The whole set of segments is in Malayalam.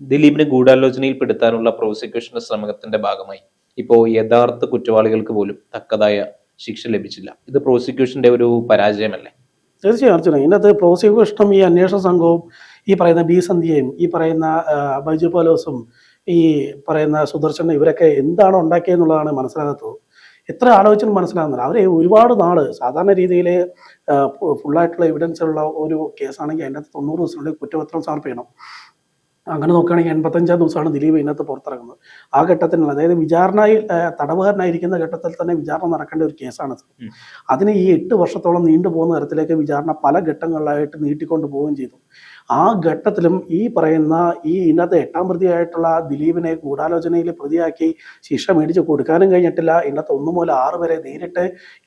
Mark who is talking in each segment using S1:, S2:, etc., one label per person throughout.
S1: ദിലീപിനെ ഗൂഢാലോചനയിൽ പെടുത്താനുള്ള പ്രോസിക്യൂഷന്റെ ശ്രമത്തിന്റെ ഭാഗമായി. ഇപ്പോ യഥാർത്ഥ കുറ്റവാളികൾക്ക് പോലും തക്കതായ ശിക്ഷ ലഭിച്ചില്ല. ഇത് പ്രോസിക്യൂഷന്റെ ഒരു പരാജയമല്ലേ?
S2: തീർച്ചയായും അർജുന ഇതിനകത്ത് പ്രോസിക്യൂഷനും ഈ അന്വേഷണ സംഘവും ഈ പറയുന്ന ബി സന്ധ്യയും ഈ പറയുന്ന ബൈജു പോലോസും ഈ പറയുന്ന സുദർശനും ഇവരൊക്കെ എന്താണ് ഉണ്ടാക്കിയെന്നുള്ളതാണ് മനസ്സിലാകാത്തത്. എത്ര ആലോചിച്ചാലും മനസ്സിലാകുന്നില്ല. അവരെ ഒരുപാട് നാൾ സാധാരണ രീതിയിൽ ഫുള്ളായിട്ടുള്ള എവിഡൻസ് ഉള്ള ഒരു കേസാണെങ്കിൽ അതിന്റെ അകത്ത് തൊണ്ണൂറ് ദിവസത്തിനുള്ളിൽ കുറ്റപത്രം സമർപ്പിക്കണം. അങ്ങനെ നോക്കുകയാണെങ്കിൽ എൺപത്തഞ്ചാം ദിവസമാണ് ദിലീപ് ഇതിനകത്ത് പുറത്തിറങ്ങുന്നത്. ആ ഘട്ടത്തിൽ അതായത് വിചാരണയിൽ തടവുകാരനായിരിക്കുന്ന ഘട്ടത്തിൽ തന്നെ വിചാരണ നടക്കേണ്ട ഒരു കേസാണ്. അതിന് ഈ എട്ട് വർഷത്തോളം നീണ്ടുപോകുന്ന തരത്തിലേക്ക് വിചാരണ പല ഘട്ടങ്ങളിലായിട്ട് നീട്ടിക്കൊണ്ട് പോവുകയും ചെയ്തു. ആ ഘട്ടത്തിലും ഈ പറയുന്ന ഈ ഇന്നത്തെ എട്ടാം പ്രതിയായിട്ടുള്ള ദിലീപിനെ ഗൂഢാലോചനയിൽ പ്രതിയാക്കി ശിക്ഷ മേടിച്ച് കൊടുക്കാനും കഴിഞ്ഞിട്ടില്ല. ഇന്നത്തെ ഒന്നു മുതൽ ആറ് വരെ നേരിട്ട്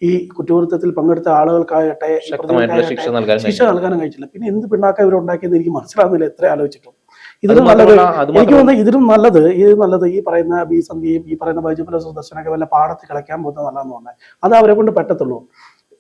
S2: ഈ കുറ്റകൃത്യത്തിൽ പങ്കെടുത്ത ആളുകൾക്കാകട്ടെ
S1: ശിക്ഷ
S2: നൽകാനും കഴിച്ചില്ല പിന്നെ എന്ത് പിണ്ണാക്ക ഇവരുണ്ടാക്കിയെന്ന് എനിക്ക് മനസ്സിലാകുന്നില്ല എത്ര ആലോചിച്ചിട്ടും ഇതിലും നല്ലത്. എനിക്ക് തോന്നുന്നത് ഇതിലും നല്ലത് ഇത് നല്ലത് ഈ പറയുന്ന ബി സന്ധ്യയും ഈ പറയുന്ന ബൈജുപുല സുദർശനൊക്കെ വല്ല പാടത്ത് കളിക്കാൻ പോകുന്നത് നല്ലതെന്ന് പറഞ്ഞാൽ അത് അവരെ കൊണ്ട് പറ്റത്തുള്ളൂ.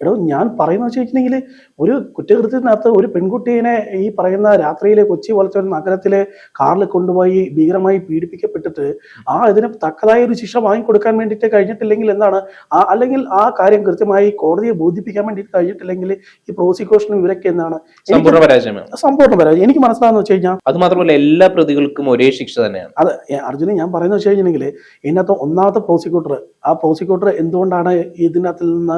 S2: എടോ ഞാൻ പറയുന്നത് വെച്ചിട്ടുണ്ടെങ്കിൽ ഒരു കുറ്റകൃത്യത്തിനകത്ത് ഒരു പെൺകുട്ടീനെ ഈ പറയുന്ന രാത്രിയിലെ കൊച്ചി പോലത്തെ ഒരു നഗരത്തിലെ കാറിൽ കൊണ്ടുപോയി ഭീകരമായി പീഡിപ്പിക്കപ്പെട്ടിട്ട് ആ ഇതിന് തക്കതായ ഒരു ശിക്ഷ വാങ്ങിക്കൊടുക്കാൻ വേണ്ടിയിട്ട് കഴിഞ്ഞിട്ടില്ലെങ്കിൽ എന്താണ്? ആ അല്ലെങ്കിൽ ആ കാര്യം കൃത്യമായി കോടതിയെ ബോധിപ്പിക്കാൻ വേണ്ടിയിട്ട് കഴിഞ്ഞിട്ടില്ലെങ്കിൽ ഈ പ്രോസിക്യൂഷനും ഇവരൊക്കെ എന്താണ്?
S1: സമ്പൂർണ പരാജയമാണ്.
S2: സമ്പൂർണ പരാജയം. എനിക്ക് മനസ്സിലാകുന്ന വെച്ച് കഴിഞ്ഞാൽ
S1: അത് മാത്രമല്ല എല്ലാ പ്രതികൾക്കും ഒരേ ശിക്ഷ തന്നെയാണ്.
S2: അത് അർജുന ഞാൻ പറയുന്നത് വെച്ച് കഴിഞ്ഞിട്ടുണ്ടെങ്കിൽ ഇതിനകത്ത് ഒന്നാമത്തെ പ്രോസിക്യൂട്ടർ ആ പ്രോസിക്യൂട്ടർ എന്തുകൊണ്ടാണ് ഇതിനകത്തിൽ നിന്ന്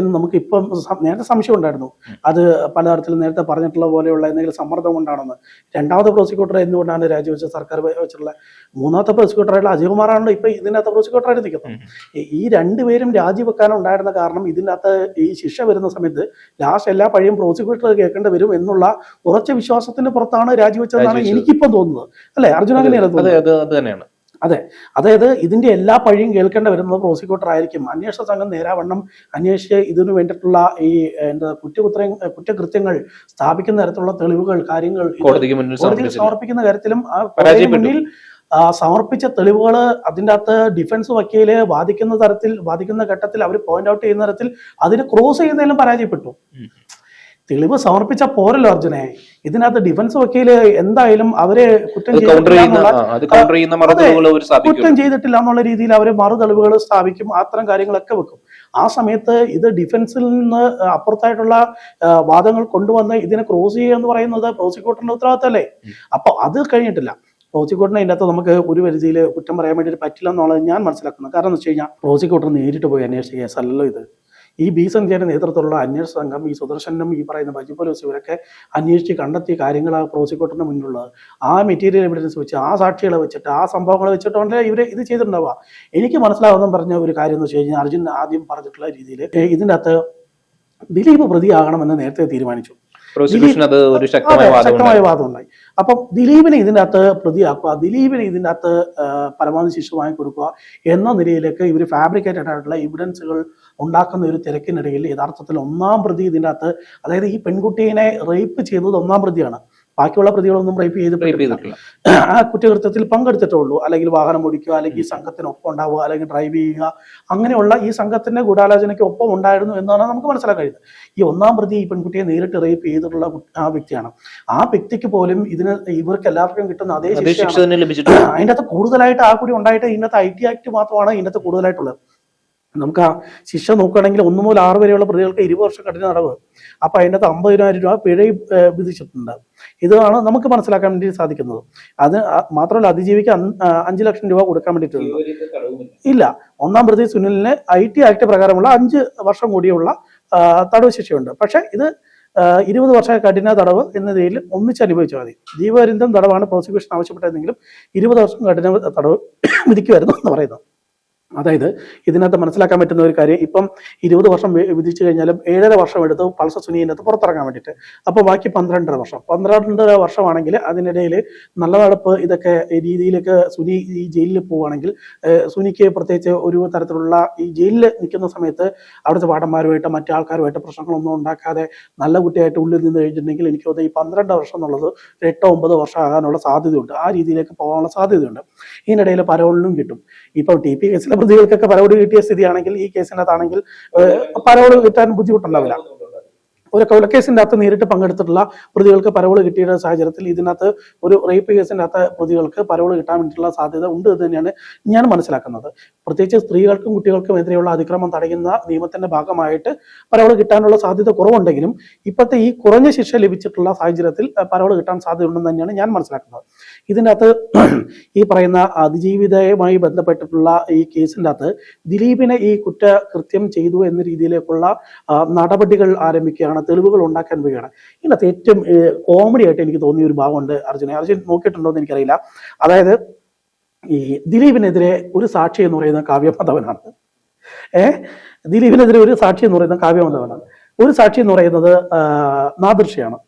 S2: രാജിവെച്ചതെന്ന് നമുക്ക് ഇപ്പം നേരത്തെ സംശയം ഉണ്ടായിരുന്നു. അത് പലതരത്തിൽ നേരത്തെ പറഞ്ഞിട്ടുള്ള പോലെയുള്ള എന്തെങ്കിലും സമ്മർദ്ദം കൊണ്ടാണെന്ന് രണ്ടാമത്തെ പ്രോസിക്യൂട്ടർ എന്തുകൊണ്ടാണ് രാജിവെച്ച സർക്കാർ വെച്ചിട്ടുള്ള മൂന്നാമത്തെ പ്രോസിക്യൂട്ടറായിട്ടുള്ള അജയകുമാറാണ് ഇപ്പൊ ഇതിനകത്ത് പ്രോസിക്യൂട്ടറായിട്ട് നിൽക്കുന്നത്. ഈ- രണ്ടുപേരും രാജിവെക്കാനുണ്ടായിരുന്ന കാരണം ഇതിനകത്ത് ഈ ശിക്ഷ വരുന്ന സമയത്ത് ലാസ്റ്റ് എല്ലാ പഴയും പ്രോസിക്യൂട്ടർ കേൾക്കേണ്ടി വരും എന്നുള്ള ഉറച്ച വിശ്വാസത്തിന് പുറത്താണ് രാജിവെച്ചതെന്നാണ്
S1: രാജിവെച്ചത്.
S2: എനിക്കിപ്പം തോന്നുന്നത്. അല്ലെ? അർജുന അങ്ങനെയാണ്
S1: അതെ
S2: തോന്നുന്നത്.
S1: അത്. അത്
S2: അതായത് ഇതിന്റെ എല്ലാ പഴിയും കേൾക്കേണ്ട വരുന്നത് പ്രോസിക്യൂട്ടർ ആയിരിക്കും അന്വേഷണ സംഘം നേരാവണ്ണം അന്വേഷിച്ച് ഇതിനു വേണ്ടിയിട്ടുള്ള ഈ എന്താ കുറ്റകൃത്യ കുറ്റകൃത്യങ്ങൾ സ്ഥാപിക്കുന്ന തരത്തിലുള്ള തെളിവുകൾ കാര്യങ്ങൾ
S1: കോടതിക്ക്
S2: സമർപ്പിക്കുന്ന കാര്യത്തിലും മുന്നിൽ ആ, സമർപ്പിച്ച തെളിവുകൾ അതിന്റെ അകത്ത് ഡിഫൻസ് വക്കീൽ വാദിക്കുന്ന തരത്തിൽ വാദിക്കുന്ന ഘട്ടത്തിൽ അവർ പോയിന്റ് ഔട്ട് ചെയ്യുന്ന തരത്തിൽ അതിന് ക്രോസ് ചെയ്യുന്നതിലും പരാജയപ്പെട്ടു. തെളിവ് സമർപ്പിച്ച പോരല്ലോ അർജുനെ. ഇതിനകത്ത് ഡിഫൻസ് വക്കീൽ എന്തായാലും അവരെ കുറ്റം കുറ്റം ചെയ്തിട്ടില്ല എന്നുള്ള രീതിയിൽ അവർ മറുതെളിവുകൾ സ്ഥാപിക്കും അത്തരം കാര്യങ്ങളൊക്കെ വെക്കും. ആ സമയത്ത് ഇത് ഡിഫൻസിൽ നിന്ന് അപ്പുറത്തായിട്ടുള്ള വാദങ്ങൾ കൊണ്ടുവന്ന് ഇതിനെ ക്രോസ് ചെയ്യുക എന്ന് പറയുന്നത് പ്രോസിക്യൂട്ടറിന്റെ ഉത്തരവാദിത്തമല്ലേ. അപ്പൊ അത് കഴിഞ്ഞിട്ടില്ല. പ്രോസിക്യൂട്ടറിനെ ഇതിനകത്ത് നമുക്ക് ഒരു പരിധിയിൽ കുറ്റം പറയാൻ വേണ്ടിയിട്ട് പറ്റില്ല എന്നുള്ളത് ഞാൻ മനസ്സിലാക്കുന്നത് കാരണം എന്ന് വെച്ച് കഴിഞ്ഞാൽ പ്രോസിക്യൂട്ടർ നേരിട്ട് പോയി അന്വേഷിച്ച കേസല്ലോ ഇത്. ഈ ബി സന്ധ്യയുടെ നേതൃത്വത്തിലുള്ള അന്വേഷണ സംഘം ഈ സുദർശനും ഈ പറയുന്ന ബജി പോലീസ് ഇവരൊക്കെ അന്വേഷിച്ച് കണ്ടെത്തിയ കാര്യങ്ങൾ ആ പ്രോസിക്യൂട്ടറിന് മുന്നിലുള്ളത്. ആ മെറ്റീരിയൽ എവിഡൻസ് വെച്ച് ആ സാക്ഷികളെ വെച്ചിട്ട് ആ സംഭവങ്ങളെ വെച്ചിട്ടുണ്ടെങ്കിൽ ഇവർ ഇത് ചെയ്തിട്ടുണ്ടാവുക. എനിക്ക് മനസ്സിലാവുന്ന പറഞ്ഞ ഒരു കാര്യം എന്ന് വെച്ച് കഴിഞ്ഞാൽ അർജുൻ ആദ്യം പറഞ്ഞിട്ടുള്ള രീതിയിൽ ഇതിന്റെ അകത്ത് ദിലീപ് പ്രതിയാകണമെന്ന് നേരത്തെ തീരുമാനിച്ചു.
S1: ശക്തമായ വാദം
S2: ഉണ്ടായി അപ്പം ദിലീപിനെ ഇതിന്റെ അകത്ത് പ്രതിയാക്കുക ദിലീപിനെ ഇതിന്റെ അകത്ത് പരമാവധി ശിക്ഷ വാങ്ങിക്കൊടുക്കുക എന്ന നിലയിലേക്ക് ഇവർ ഫാബ്രിക്കേറ്റഡ് ആയിട്ടുള്ള എവിഡൻസുകൾ ഉണ്ടാക്കുന്ന ഒരു തിരക്കിനിടയിൽ യഥാർത്ഥത്തിൽ ഒന്നാം പ്രതി ഇതിന്റെ അകത്ത് അതായത് ഈ പെൺകുട്ടീനെ റേപ്പ് ചെയ്തത് ഒന്നാം പ്രതിയാണ്. ബാക്കിയുള്ള പ്രതികളൊന്നും റേപ്പ്
S1: ചെയ്ത്
S2: ചെയ്തിട്ടില്ല. ആ കുറ്റകൃത്യത്തിൽ പങ്കെടുത്തിട്ടേ ഉള്ളൂ അല്ലെങ്കിൽ വാഹനം ഓടിക്കുക അല്ലെങ്കിൽ ഈ സംഘത്തിനൊപ്പം ഉണ്ടാവുക അല്ലെങ്കിൽ ഡ്രൈവ് ചെയ്യുക. അങ്ങനെയുള്ള ഈ സംഘത്തിന്റെ ഗൂഢാലോചനയ്ക്ക് ഒപ്പം ഉണ്ടായിരുന്നു എന്നാണ് നമുക്ക് മനസ്സിലാക്കാൻ കഴിയുന്നത്. ഈ ഒന്നാം പ്രതി ഈ പെൺകുട്ടിയെ നേരിട്ട് റേപ്പ് ചെയ്തിട്ടുള്ള ആ വ്യക്തിയാണ്. ആ വ്യക്തിക്ക് പോലും ഇതിന് ഇവർക്ക് എല്ലാവർക്കും കിട്ടുന്ന അതേ
S1: ശിക്ഷ
S2: അതിന്റെ അകത്ത് കൂടുതലായിട്ട് ആ കൂടി ഉണ്ടായിട്ട് ഇന്നത്തെ ഐ ടി ആക്ട് മാത്രമാണ് ഇന്നത്തെ കൂടുതലായിട്ടുള്ളത്. നമുക്ക് ആ ശിക്ഷ നോക്കുകയാണെങ്കിൽ ഒന്ന് മുതൽ ആറ് വരെയുള്ള പ്രതികൾക്ക് ഇരുപത് വർഷം കഠിന തടവ് അപ്പൊ അതിന്റെ അമ്പതിനായിരം രൂപ പിഴയും വിധിച്ചിട്ടുണ്ട്. ഇതാണ് നമുക്ക് മനസ്സിലാക്കാൻ വേണ്ടി സാധിക്കുന്നത്. അത് മാത്രമല്ല അതിജീവിക്ക് അഞ്ചു ലക്ഷം രൂപ കൊടുക്കാൻ വേണ്ടിയിട്ടുണ്ട് ഇല്ല. ഒന്നാം പ്രതി സുനിലിന് ഐ ടി ആക്ട് പ്രകാരമുള്ള അഞ്ച് വർഷം കൂടിയുള്ള തടവ് ശിക്ഷയുണ്ട്. പക്ഷേ ഇത് ഇരുപത് വർഷ കഠിന തടവ് എന്ന നിലയിൽ ഒന്നിച്ച് അനുഭവിച്ചാൽ മതി. ജീവപര്യന്തം തടവാണ് പ്രോസിക്യൂഷൻ ആവശ്യപ്പെട്ടതെങ്കിലും ഇരുപത് വർഷം കഠിന തടവ് വിധിക്കുമായിരുന്നു എന്ന് പറയുന്നത് അതായത് ഇതിനകത്ത് മനസ്സിലാക്കാൻ പറ്റുന്ന ഒരു കാര്യം ഇപ്പം ഇരുപത് വർഷം വിധിച്ചു കഴിഞ്ഞാലും ഏഴര വർഷം എടുത്ത് പൾസ സുനിയനകത്ത് പുറത്തിറങ്ങാൻ വേണ്ടിയിട്ട്. അപ്പോൾ ബാക്കി പന്ത്രണ്ടര വർഷം. പന്ത്രണ്ടര വർഷമാണെങ്കിൽ അതിനിടയിൽ നല്ല നടപ്പ് ഇതൊക്കെ രീതിയിലൊക്കെ സുനി ഈ ജയിലിൽ പോവുകയാണെങ്കിൽ സുനിക്ക് പ്രത്യേകിച്ച് ഒരു തരത്തിലുള്ള ഈ ജയിലിൽ നിൽക്കുന്ന സമയത്ത് അവിടുത്തെ വാടന്മാരുമായിട്ട് മറ്റു ആൾക്കാരുമായിട്ട് പ്രശ്നങ്ങളൊന്നും ഉണ്ടാക്കാതെ നല്ല കുട്ടിയായിട്ട് ഉള്ളിൽ നിന്ന് കഴിഞ്ഞിട്ടുണ്ടെങ്കിൽ എനിക്ക് തോന്നുന്നു ഈ പന്ത്രണ്ട് വർഷം എന്നുള്ളത് എട്ടോ ഒമ്പതോ വർഷം ആകാനുള്ള സാധ്യതയുണ്ട്. ആ രീതിയിലേക്ക് പോകാനുള്ള സാധ്യതയുണ്ട്. ഇതിനിടയിൽ പരോളിനും കിട്ടും. ഇപ്പോൾ ടി പി കേസിലെ പ്രതികൾക്കൊക്കെ പരവോട് കിട്ടിയ സ്ഥിതിയാണെങ്കിൽ ഈ കേസിനകത്താണെങ്കിൽ പരവോട് കിട്ടാൻ ബുദ്ധിമുട്ടുണ്ടാവില്ല. ഒരു കൊലക്കേസിന്റെ അകത്ത് നേരിട്ട് പങ്കെടുത്തിട്ടുള്ള പ്രതികൾക്ക് പരവൾ കിട്ടിയ സാഹചര്യത്തിൽ ഇതിനകത്ത് ഒരു റേപ്പ് കേസിന്റെ അകത്ത് പ്രതികൾക്ക് പരവൾ കിട്ടാൻ വേണ്ടിയിട്ടുള്ള സാധ്യത ഉണ്ട് എന്ന് തന്നെയാണ് ഞാൻ മനസ്സിലാക്കുന്നത്. പ്രത്യേകിച്ച് സ്ത്രീകൾക്കും കുട്ടികൾക്കും എതിരെയുള്ള അതിക്രമം തടയുന്ന നിയമത്തിന്റെ ഭാഗമായിട്ട് പരവൾ കിട്ടാനുള്ള സാധ്യത കുറവുണ്ടെങ്കിലും ഇപ്പോഴത്തെ ഈ കുറഞ്ഞ ശിക്ഷ ലഭിച്ചിട്ടുള്ള സാഹചര്യത്തിൽ പരവൾ കിട്ടാൻ സാധ്യതയുണ്ടെന്ന് തന്നെയാണ് ഞാൻ മനസ്സിലാക്കുന്നത്. ഇതിന്റെ അകത്ത് ഈ പറയുന്ന അതിജീവിതയുമായി ബന്ധപ്പെട്ടിട്ടുള്ള ഈ കേസിന്റെ അകത്ത് ദിലീപിനെ ഈ കുറ്റകൃത്യം ചെയ്തു എന്ന രീതിയിലേക്കുള്ള നടപടികൾ ആരംഭിക്കുകയാണ് തെളിവുകൾ ഉണ്ടാക്കാൻ പോവുകയാണ് ഇതിനകത്ത് ഏറ്റവും കോമഡി ആയിട്ട് എനിക്ക് തോന്നിയ ഒരു ഭാഗമുണ്ട് അർജുനെ. അർജുൻ നോക്കിയിട്ടുണ്ടോ എന്ന് എനിക്കറിയില്ല. അതായത് ഈ ദിലീപിനെതിരെ ഒരു സാക്ഷി എന്ന് പറയുന്ന കാവ്യമാധവനാണ് ഏഹ് ദിലീപിനെതിരെ ഒരു സാക്ഷി എന്ന് പറയുന്ന കാവ്യമാധവനാണ് ഒരു സാക്ഷി എന്ന് പറയുന്നത് ആ, നാദൃശ്യാണ്.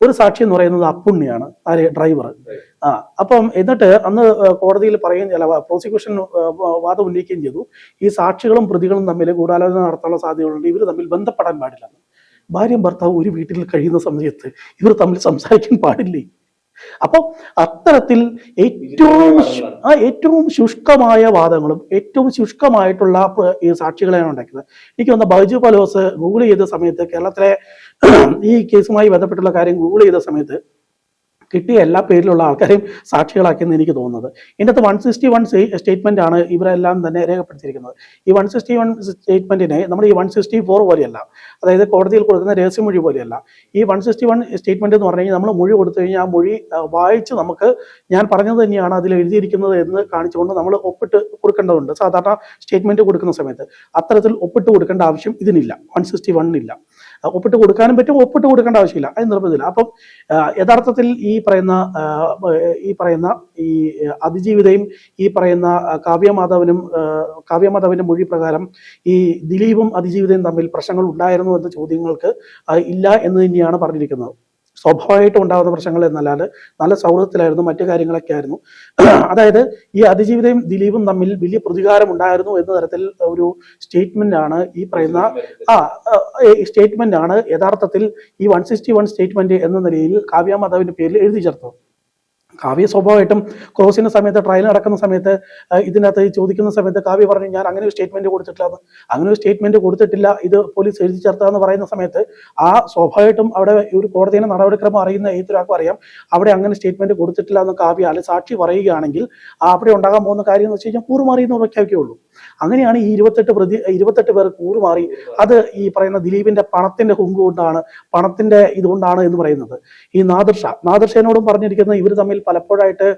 S2: ഒരു സാക്ഷി എന്ന് പറയുന്നത് അപ്പുണ്ണിയാണ് ആര്? ഡ്രൈവർ ആ അപ്പം എന്നിട്ട് അന്ന് കോടതിയിൽ പറയുകയും ചില പ്രോസിക്യൂഷൻ വാദം ഉന്നയിക്കുകയും ചെയ്തു. ഈ സാക്ഷികളും പ്രതികളും തമ്മിൽ ഗൂഢാലോചന നടത്താനുള്ള സാധ്യതകളുണ്ട്. ഇവർ തമ്മിൽ ബന്ധപ്പെടാൻ പാടില്ല. ഭാര്യയും ഭർത്താവ് ഒരു വീട്ടിൽ കഴിയുന്ന സമയത്ത് ഇവർ തമ്മിൽ സംസാരിക്കാൻ പാടില്ലേ? അപ്പോൾ അത്തരത്തിൽ ഏറ്റവും ആ ഏറ്റവും ശുഷ്കമായ വാദങ്ങളും ഏറ്റവും ശുഷ്കമായിട്ടുള്ള സാക്ഷികളെയാണ് ഉണ്ടാക്കിയത്. എനിക്ക് വന്ന ബൈജു പലോസ് ഗൂഗിൾ ചെയ്ത സമയത്ത് കേരളത്തിലെ ഈ കേസുമായി ബന്ധപ്പെട്ടുള്ള കാര്യം ഗൂഗിൾ ചെയ്ത സമയത്ത് കിട്ടിയ എല്ലാ പേരിലുള്ള ആൾക്കാരെയും സാക്ഷികളാക്കിയെന്ന് എനിക്ക് തോന്നുന്നത്. ഇതിനകത്ത് വൺ സിക്സ്റ്റി വൺ സ്റ്റേറ്റ്മെന്റ് ആണ് ഇവരെല്ലാം തന്നെ രേഖപ്പെടുത്തിയിരിക്കുന്നത്. ഈ വൺ സിക്സ്റ്റി വൺ സ്റ്റേറ്റ്മെന്റിനെ നമ്മൾ ഈ വൺ സിക്സ്റ്റി ഫോർ പോലെയല്ല അതായത് കോടതിയിൽ കൊടുക്കുന്ന രഹസ്യമൊഴി പോലെയല്ല. ഈ വൺ സിക്സ്റ്റി വൺ സ്റ്റേറ്റ്മെന്റ് എന്ന് പറഞ്ഞു കഴിഞ്ഞാൽ നമ്മൾ മൊഴി കൊടുത്തു കഴിഞ്ഞാൽ ആ മൊഴി വായിച്ച് നമുക്ക് ഞാൻ പറഞ്ഞത് തന്നെയാണ് അതിൽ എഴുതിയിരിക്കുന്നത് എന്ന് കാണിച്ചുകൊണ്ട് നമ്മൾ ഒപ്പിട്ട് കൊടുക്കേണ്ടതുണ്ട്. സാധാരണ സ്റ്റേറ്റ്മെന്റ് കൊടുക്കുന്ന സമയത്ത് അത്തരത്തിൽ ഒപ്പിട്ട് കൊടുക്കേണ്ട ആവശ്യം ഇതിനില്ല. വൺ സിക്സ്റ്റി വണ്ണില്ല ഒപ്പിട്ട് കൊടുക്കാനും പറ്റും ഒപ്പിട്ട് കൊടുക്കേണ്ട ആവശ്യമില്ല. അത് നിർബന്ധമില്ല. അപ്പം യഥാർത്ഥത്തിൽ ഈ പറയുന്ന ഈ പറയുന്ന ഈ അതിജീവിതയും ഈ പറയുന്ന കാവ്യമാധവനും കാവ്യമാധവന്റെ മൊഴി പ്രകാരം ഈ ദിലീപും അതിജീവിതയും തമ്മിൽ പ്രശ്നങ്ങൾ ഉണ്ടായിരുന്നു എന്ന ചോദ്യങ്ങൾക്ക് ഇല്ല എന്ന് തന്നെയാണ് പറഞ്ഞിരിക്കുന്നത്. സ്വാഭാവികമായിട്ടും ഉണ്ടാകുന്ന പ്രശ്നങ്ങൾ എന്നല്ലാതെ നല്ല സൗഹൃദത്തിലായിരുന്നു മറ്റു കാര്യങ്ങളൊക്കെ ആയിരുന്നു. അതായത് ഈ അതിജീവിതയും ദിലീപും തമ്മിൽ വലിയ പ്രതികാരം ഉണ്ടായിരുന്നു എന്ന തരത്തിൽ ഒരു സ്റ്റേറ്റ്മെന്റ് ആണ് ഈ പറയുന്ന ആ സ്റ്റേറ്റ്മെന്റ് ആണ് യഥാർത്ഥത്തിൽ ഈ വൺ സിക്സ്റ്റി വൺ സ്റ്റേറ്റ്മെന്റ് എന്ന നിലയിൽ കാവ്യ മാധവിന്റെ പേരിൽ എഴുതി ചേർത്തത്. കാവ്യ സ്വാഭാവികമായിട്ടും ക്രോസിന്റെ സമയത്ത് ട്രയൽ നടക്കുന്ന സമയത്ത് ഇതിനകത്ത് ചോദിക്കുന്ന സമയത്ത് കാവ്യ പറഞ്ഞു ഞാൻ അങ്ങനെ ഒരു സ്റ്റേറ്റ്മെന്റ് കൊടുത്തിട്ടില്ല. അങ്ങനെ ഒരു സ്റ്റേറ്റ്മെന്റ് കൊടുത്തിട്ടില്ല. ഇത് പോലീസ് എഴുതി ചേർത്താന്ന് പറയുന്ന സമയത്ത് ആ സ്വാഭാവികമായിട്ടും അവിടെ ഒരു കോടതിയുടെ നടപടിക്രമം അറിയുന്ന ഏതൊരാൾക്കും അറിയാം. അവിടെ അങ്ങനെ സ്റ്റേറ്റ്മെന്റ് കൊടുത്തിട്ടില്ല എന്ന് കാവ്യ അല്ലെ സാക്ഷി പറയുകയാണെങ്കിൽ അവിടെ ഉണ്ടാകാൻ പോകുന്ന കാര്യം എന്ന് വെച്ച് കഴിഞ്ഞാൽ കൂറുമാറി എന്ന് പ്രഖ്യാപിക്കുകയുള്ളൂ അങ്ങനെയാണ് ഈ ഇരുപത്തെട്ട് പ്രതി ഇരുപത്തെട്ട് പേർ കൂറുമാറി. അത് ഈ പറയുന്ന ദിലീപിന്റെ പണത്തിന്റെ ഹുങ്ക് കൊണ്ടാണ് പണത്തിന്റെ ഇതുകൊണ്ടാണ് എന്ന് പറയുന്നത്. ഈ നാദർഷ നാദർഷനോടും പറഞ്ഞിരിക്കുന്നത് ഇവർ തമ്മിൽ പലപ്പോഴായിട്ട്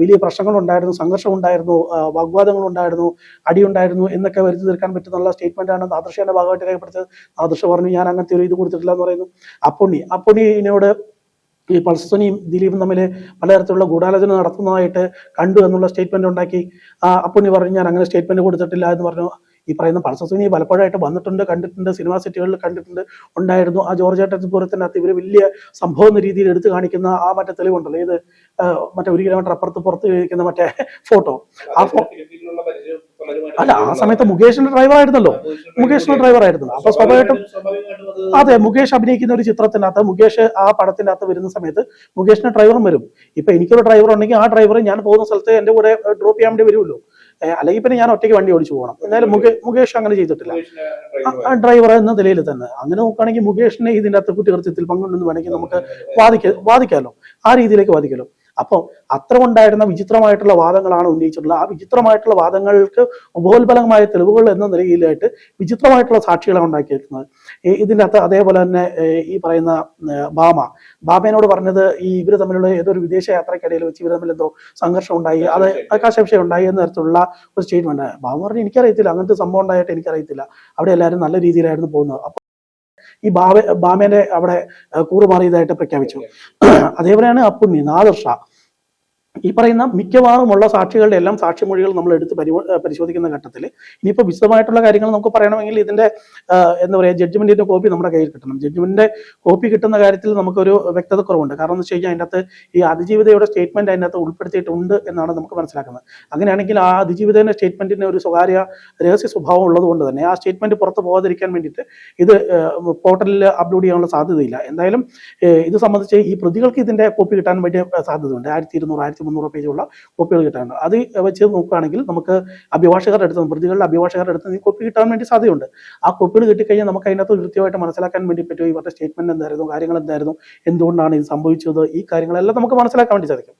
S2: വലിയ പ്രശ്നങ്ങൾ ഉണ്ടായിരുന്നു സംഘർഷം ഉണ്ടായിരുന്നു വാഗ്വാദങ്ങൾ ഉണ്ടായിരുന്നു അടിയുണ്ടായിരുന്നു എന്നൊക്കെ വരുത്തി തീർക്കാൻ പറ്റുന്നുള്ള സ്റ്റേറ്റ്മെന്റ് ആണ് നാദർഷയുടെ ഭാഗമായിട്ട് രേഖപ്പെടുത്തിയത്. നാദർഷ പറഞ്ഞു ഞാൻ അങ്ങനത്തെ ഒരു ഇത് കൊടുത്തിട്ടില്ല എന്ന് പറയുന്നു. അപ്പുണ്ണി അപ്പുണ്ണിനോട് ഈ പൾസനിയും ദിലീപും തമ്മിൽ പലതരത്തിലുള്ള ഗൂഢാലോചന നടത്തുന്നതായിട്ട് കണ്ടു എന്നുള്ള സ്റ്റേറ്റ്മെന്റ് ഉണ്ടാക്കി. അപ്പുണ്ണി പറഞ്ഞു ഞാൻ അങ്ങനെ സ്റ്റേറ്റ്മെന്റ് കൊടുത്തിട്ടില്ല എന്ന് പറഞ്ഞു. ഈ പറയുന്ന പൾസസുനി പലപ്പോഴായിട്ട് വന്നിട്ടുണ്ട് കണ്ടിട്ടുണ്ട് സിനിമാ സെറ്റുകളിൽ കണ്ടിട്ടുണ്ട് ഉണ്ടായിരുന്നു. ആ ജോർജ് പൂരത്തിനകത്ത് ഇവർ വലിയ സംഭവം എന്ന രീതിയിൽ എടുത്തു കാണിക്കുന്ന ആ മറ്റേ തെളിവുണ്ടല്ലോ. ഇത് മറ്റേ ഒരു കിലോമീറ്റർ അപ്പുറത്ത് പുറത്ത് കഴിക്കുന്ന മറ്റേ ഫോട്ടോ. ആ അല്ല ആ സമയത്ത് മുകേഷിന്റെ ഡ്രൈവർ ആയിരുന്നല്ലോ മുകേഷിന്റെ ഡ്രൈവർ ആയിരുന്നു അപ്പൊ സ്വാഭാവികമായിട്ടും അതെ മുകേഷ് അഭിനയിക്കുന്ന ഒരു ചിത്രത്തിനകത്ത് മുകേഷ് ആ പടത്തിനകത്ത് വരുന്ന സമയത്ത് മുകേഷിന്റെ ഡ്രൈവറും വരും. ഇപ്പൊ എനിക്കൊരു ഡ്രൈവർ ഉണ്ടെങ്കിൽ ആ ഡ്രൈവർ ഞാൻ പോകുന്ന സ്ഥലത്ത് എന്റെ കൂടെ ഡ്രോപ്പ് ചെയ്യാൻ വേണ്ടി വരുമല്ലോ. അല്ലെങ്കിൽ പിന്നെ ഞാൻ ഒറ്റയ്ക്ക് വണ്ടി ഓടിച്ചു പോകണം. എന്നാലും മുകേ മുകേഷ് അങ്ങനെ ചെയ്തിട്ടില്ല. ആ ഡ്രൈവർ എന്ന നിലയിൽ തന്നെ. അങ്ങനെ നോക്കുകയാണെങ്കിൽ മുകേഷിനെ ഇതിന്റെ അകത്ത് കുറ്റകൃത്യത്തിൽ പങ്കുണ്ടെന്ന് വേണമെങ്കിൽ നമുക്ക് വാദിക്ക വാദിക്കാമല്ലോ ആ രീതിയിലേക്ക് വാദിക്കാമല്ലോ അപ്പോൾ അത്ര ഉണ്ടായിരുന്ന വിചിത്രമായിട്ടുള്ള വാദങ്ങളാണ് ഉന്നയിച്ചിട്ടുള്ളത്. ആ വിചിത്രമായിട്ടുള്ള വാദങ്ങൾക്ക് ഉപോത്ബലമായ തെളിവുകൾ എന്ന നിലയിലായിട്ട് വിചിത്രമായിട്ടുള്ള സാക്ഷികളാണ് ഉണ്ടാക്കിയിരിക്കുന്നത്. ഇതിന്റെ അകത്ത് അതേപോലെ തന്നെ ഈ പറയുന്ന ബാമ. ബാമേനോട് പറഞ്ഞത് ഈ ഇവർ തമ്മിലുള്ള ഏതൊരു വിദേശ യാത്രക്കിടയിൽ വെച്ച് ഇവർ തമ്മിൽ എന്തോ സംഘർഷം ഉണ്ടായി. അത് ആകാശവിഷയം ഉണ്ടായി എന്ന തരത്തിലുള്ള ഒരു സ്റ്റേറ്റ്മെന്റ് ബാമ പറഞ്ഞു എനിക്കറിയത്തില്ല. അങ്ങനത്തെ സംഭവം ഉണ്ടായിട്ട് എനിക്കറിയത്തില്ല. അവിടെ എല്ലാവരും നല്ല രീതിയിലായിരുന്നു പോകുന്നത്. ഈ ബാബ ബാമേനെ അവിടെ കൂറുമാറിയതായിട്ട് പ്രഖ്യാപിച്ചു. അതേപോലെയാണ് അപ്പുണ്ണി നാദർഷ. ഈ പറയുന്ന മിക്കവാറുമുള്ള സാക്ഷികളുടെ എല്ലാം സാക്ഷിമൊഴികൾ നമ്മൾ എടുത്ത് പരിശോധിക്കുന്ന ഘട്ടത്തിൽ ഇനിയിപ്പോൾ വിശദമായിട്ടുള്ള കാര്യങ്ങൾ നമുക്ക് പറയണമെങ്കിൽ ഇതിന്റെ എന്താ പറയുക ജഡ്ജ്മെന്റിന്റെ കോപ്പി നമ്മുടെ കയ്യിൽ കിട്ടണം. ജഡ്ജ്മെന്റിന്റെ കോപ്പി കിട്ടുന്ന കാര്യത്തിൽ നമുക്കൊരു വ്യക്തത കുറവുണ്ട് കാരണം എന്ന് വെച്ച് കഴിഞ്ഞാൽ അതിനകത്ത് ഈ അതിജീവിതയുടെ സ്റ്റേറ്റ്മെന്റ് അതിനകത്ത് ഉൾപ്പെടുത്തിയിട്ടുണ്ട് എന്നാണ് നമുക്ക് മനസ്സിലാക്കുന്നത്. അങ്ങനെയാണെങ്കിൽ ആ അതിജീവിതയുടെ സ്റ്റേറ്റ്മെന്റിന് ഒരു സ്വകാര്യ രഹസ്യ സ്വഭാവം ഉള്ളതുകൊണ്ട് തന്നെ ആ സ്റ്റേറ്റ്മെന്റ് പുറത്ത് പോകാതിരിക്കാൻ വേണ്ടിയിട്ട് ഇത് പോർട്ടലിൽ അപ്ലോഡ് ചെയ്യാനുള്ള സാധ്യതയില്ല. എന്തായാലും ഇത് സംബന്ധിച്ച് ഈ പ്രതികൾക്ക് ഇതിന്റെ കോപ്പി കിട്ടാൻ വേണ്ടി സാധ്യതയുണ്ട്. ആയിരത്തി ഇരുന്നൂറ് ആയിരത്തി മുന്നൂറ് പേജുള്ള കോപ്പികൾ കിട്ടാനുണ്ട് അത് വെച്ച് നോക്കുകയാണെങ്കിൽ നമുക്ക് അഭിഭാഷകരുടെ അടുത്ത് പ്രതികളുടെ അഭിഭാഷകരുടെ അടുത്ത് കോപ്പി കിട്ടാൻ വേണ്ടി സാധ്യതയുണ്ട്. ആ കോപ്പികൾ കിട്ടിക്കഴിഞ്ഞാൽ നമുക്ക് അതിനകത്ത് കൃത്യമായിട്ട് മനസ്സിലാക്കാൻ വേണ്ടി പറ്റും. ഇവരുടെ സ്റ്റേറ്റ്മെന്റ് എന്തായിരുന്നു കാര്യങ്ങൾ എന്തായിരുന്നു എന്തുകൊണ്ടാണ് ഇത് സംഭവിച്ചത്? ഈ കാര്യങ്ങളെല്ലാം നമുക്ക് മനസ്സിലാക്കാൻ വേണ്ടി സാധിക്കും.